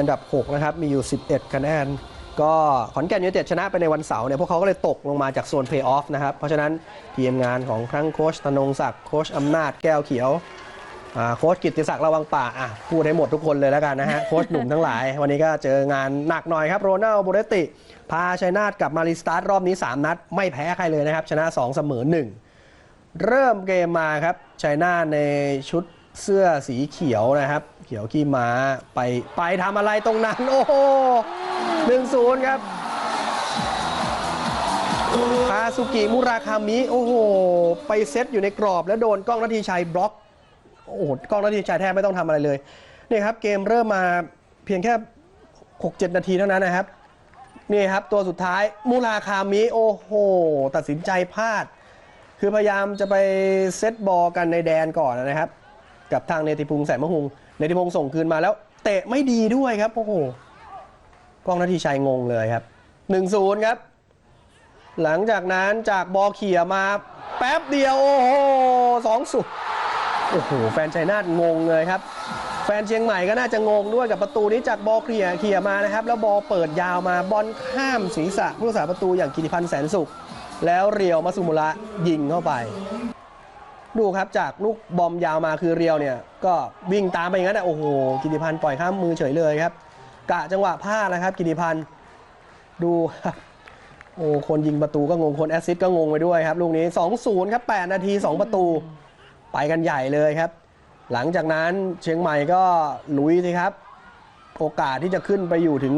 อันดับ 6 นะครับ มีอยู่ 11 คะแนน ก็ขอนแก่นยูไนเต็ดชนะไปในวันเสาร์เนี่ย พวกเขาก็เลยตกลงมาจากโซนเพลย์ออฟนะครับ เพราะฉะนั้นทีมงานของทั้งโค้ชธนงศักดิ์ โค้ชอำนาจแก้วเขียวโค้ชกิติศักดิ์ระวังป่าอะพูดให้หมดทุกคนเลยแล้วกันนะฮะ โค้ชหนุ่มทั้งหลาย วันนี้ก็เจองานหนักหน่อยครับ โรนัลโบเรติ พาชัยนาทกลับมารีสตาร์ทรอบนี้ 3 นัด ไม่แพ้ใครเลยนะครับ ชนะ 2 เสมอ 1 เริ่มเกมมาครับชัยนาทในชุดเสื้อสีเขียวนะครับ ขียวขี้ม้าไปไปทำอะไรตรงนั้น โอ้โหหนึ่งศูนย์ครับคาสุกิมุราคามิ โอ้โห ไปเซตอยู่ในกรอบแล้วโดนกล้องนาทีชัยบล็อก โอ้โห กล้องนาทีชัยแทบไม่ต้องทำอะไรเลย นี่ครับ เกมเริ่มมาเพียงแค่ 6-7 นาทีเท่านั้นนะครับ นี่ครับ ตัวสุดท้ายมูราคามิ โอ้โห ตัดสินใจพลาด คือพยายามจะไปเซตบอลกันในแดนก่อนนะครับ กับทางเนติพงษ์แสนมะฮุง นติพงษ์ส่งคืนมาแล้วเตะไม่ดีด้วยครับโอ้โหกล้องนาทีชัยงงเลยครับ1-0ครับ หลังจากนั้นจากบอเขี่ยมา แป๊บเดียว โอ้โหสองสุดโอ้โหแฟนชัยนาทงงเลยครับ แฟนเชียงใหม่ก็น่าจะงงด้วยกับประตูนี้จากบอเขี่ยเขี่ยมานะครับ แล้วบอเปิดยาวมาบอลข้ามศีรษะผู้รักษาประตูอย่างกิติพันธ์แสนสุข แล้วเรียวมาสุมุระยิงเข้าไป ดูครับจากลูกบอมยาวมาคือเรียวเนี่ย ก็วิ่งตามไปอย่างนั้นนะโอ้โหกิติพันธ์ปล่อยข้ามมือเฉยเลยครับกะจังหวะพลาดนะครับ กิติพันธ์ดูครับโอ้คนยิงประตูก็งงคนแอสซิสก็งงไปด้วยครับลูกนี้ 2-0 ครับ 8 นาที 2 ประตู ไปกันใหญ่เลยครับ หลังจากนั้นเชียงใหม่ก็ลุยสิครับ โอกาสที่จะขึ้นไปอยู่ถึง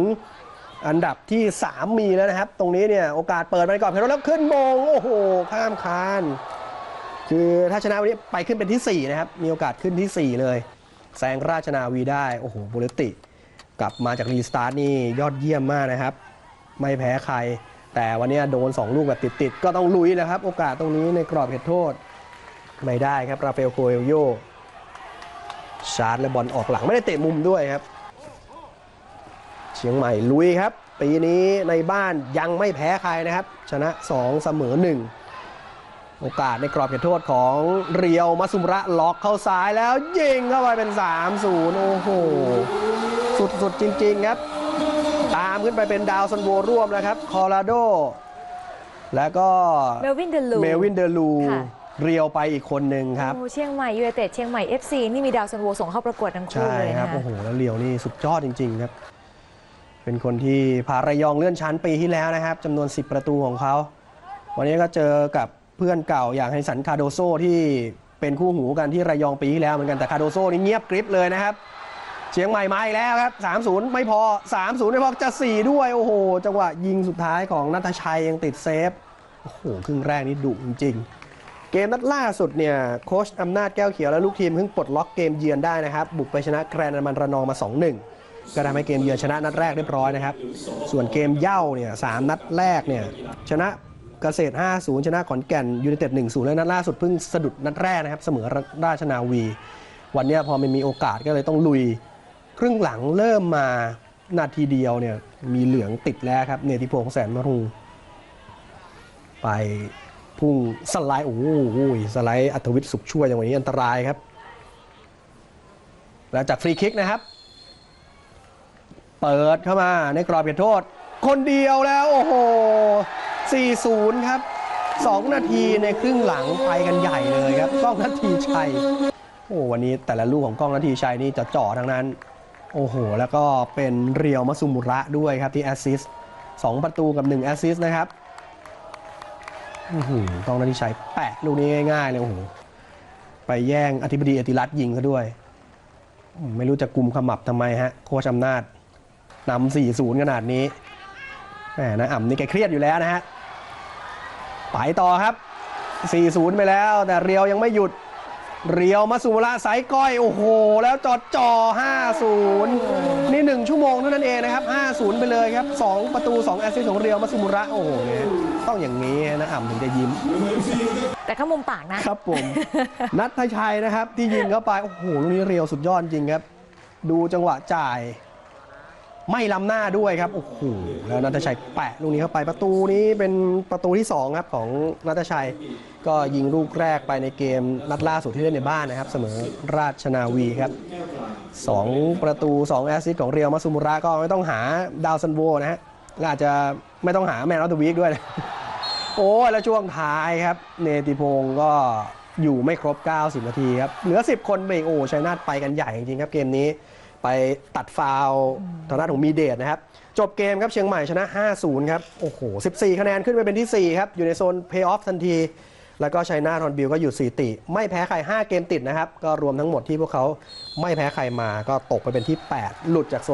อันดับที่ 3 มีแล้วนะครับ ตรงนี้เนี่ย โอกาสเปิดไปก่อนเพลแล้วขึ้นมง โอ้โห ข้ามคาน คือถ้าชนะวันนี้ไปขึ้นเป็นที่ 4 นะครับ มีโอกาสขึ้นที่ 4 เลยแซงราชนาวีได้ โอ้โหบุรติ กลับมาจากรีสตาร์ทนี่ยอดเยี่ยมมากนะครับ ไม่แพ้ใคร แต่วันนี้โดน 2 ลูกแบบติดๆ ก็ต้องลุยนะครับ โอกาสตรงนี้ในกรอบเขตโทษ ไม่ได้ครับ ราเอลโคเอลโยชาร์จและบอลออกหลังไม่ได้เตะมุมด้วยครับ เชียงใหม่ลุยครับ ปีนี้ในบ้านยังไม่แพ้ใครนะครับ ชนะ 2 เสมอ 1 โอกาสในกรอบเขตโทษของเรียวมาซุมระล็อกเข้าซ้ายแล้วยิงเข้าไปเป็น 3-0 โอ้โห สุดๆ จริง ๆ ครับ ตามขึ้นไปเป็นดาวซันโวร่วมแล้วครับ คอราโด แล้วก็เมลวินเดลูเมลวินเดลูค่ะเรียวไปอีกคนหนึ่งครับโอ้เชียงใหม่ยูไนเต็ดเชียงใหม่ FC นี่มีดาวซันโวส่งเข้าประกวดทั้งคู่ใช่เลยครันะบคะโอ้โหแล้วเรียวนี่สุดยอดจริง ๆ ครับ เป็นคนที่พาระยองเลื่อนชั้นปีที่แล้วนะครับจำนวน 10 ประตูของเขา วันนี้ก็เจอกับ เพื่อนเก่าอย่างไฮสันคาโดโซที่เป็นคู่หูกันที่ระยองปีที่แล้วเหมือนกันแต่คาโดโซนี่เงียบกริบเลยนะครับเชียงใหม่มาอีกแล้วครับ 3-0 ไม่พอ 3-0 ไม่พอจะ 4 ด้วย โอ้โห จังหวะยิงสุดท้ายของนัทชัยยังติดเซฟ โอ้โห ครึ่งแรกนี่ดุจริง เกมนัดล่าสุดเนี่ยโค้ชอำนาจแก้วเขียวและลูกทีมเพิ่งปลดล็อกเกมเยือนได้นะครับ บุกไปชนะแกรนด์มันระนองมา 2-1 ก็ทำให้เกมเยือนชนะนัดแรกเรียบร้อยนะครับ ส่วนเกมเย่าเนี่ยสามนัดแรกเนี่ยชนะ เกษตร 5-0 ชนะขอนแก่นยูไนเต็ด1-0 และนัดล่าสุดเพิ่งสะดุดนัดแรกนะครับ เสมอราชนาวี วันนี้พอมันมีโอกาสก็เลยต้องลุย ครึ่งหลังเริ่มมานาทีเดียวเนี่ยมีเหลืองติดแล้วครับ เนติพงษ์แสนมรุงไปพุ่งสไลด์โอ้โหสไลด์อัธวิทย์สุขช่วยอย่างวันนี้อันตรายครับ แล้วจากฟรีคิกนะครับ เปิดเข้ามาในกรอบเขตโทษ คนเดียวแล้ว โอ้โห 4-0 ครับ 2 นาทีในครึ่งหลังไปกันใหญ่เลยครับกล้องนาทีชัย โอ้วันนี้แต่ละลูกของกล้องนาทีชัยนี่จะเจ่อทั้งนั้น โอ้โห แล้วก็เป็นเรียวมัสซุมุระด้วยครับที่แอสซิสต์สประตูกับ 1 แอสซิสต์นะครับอื้อหือกล้องนาทีชัยแปะลูกนี้ง่ายๆเลยโอ้โหไปแย่งอธิบดีอติรัตยิงเขาด้วย ไม่รู้จะกุมขมับทำไมฮะโค้ชอำนาจนำ4-0 ขนาดนี้แหมนะอ่ำนี่แกเครียดอยู่แล้วนะฮะ ไปต่อครับ 4-0 ไปแล้ว แต่เรียวยังไม่หยุด เรียวมาสุระสายก้อย โอ้โห แล้วจอดจ่อ5-0 นี่ 1 ชั่วโมงเท่านั้นเองนะครับ 5-0 ไปเลยครับ 2 ประตู 2 แอสซิสต์ของเรียวมาสุมุระโอ้โหเนี่ยต้องอย่างนี้นะอ่ำถึงจะยิ้ม แต่ข้ามุมปากนะ ครับผม นัทชัยนะครับที่ยิงเข้าไป โอ้โหลูกนี้เรียวสุดยอดจริงครับ ดูจังหวะจ่าย ไม่ล้ำหน้าด้วยครับโอ้โหแล้วนัทชัยแปะลูกนี้เข้าไปประตูนี้เป็นประตูที่2ครับของนัทชัย ก็ยิงลูกแรกไปในเกมนัดล่าสุดที่เล่นในบ้านนะครับ เสมอราชนาวีครับ 2 ประตู 2 แอสซิสต์ของเรียวมาซูมุระก็ไม่ต้องหาดาวซันโวนะฮะอาจจะไม่ต้องหาแมนออฟเดอะวีคด้วยนะโอ้แล้วช่วงท้ายครับ เนติพงศ์ก็อยู่ไม่ครบ 90 นาทีครับเหลือ 10 คนไปอีกโอ้ชัยนาทไปกันใหญ่จริงๆครับเกมนี้ ไปตัดฟาวล์ทางด้านของมีเดชนะครับ จบเกมครับเชียงใหม่ชนะ 5-0 ครับ โอ้โห 14 คะแนนขึ้นไปเป็นที่ 4 ครับ อยู่ในโซนเพย์ออฟทันที แล้วก็ชัยนาทฮอนบิลก็หยุด4ติ ไม่แพ้ใคร 5 เกมติดนะครับ ก็รวมทั้งหมดที่พวกเขาไม่แพ้ใครมาก็ตกไปเป็นที่ 8 หลุดจากโซน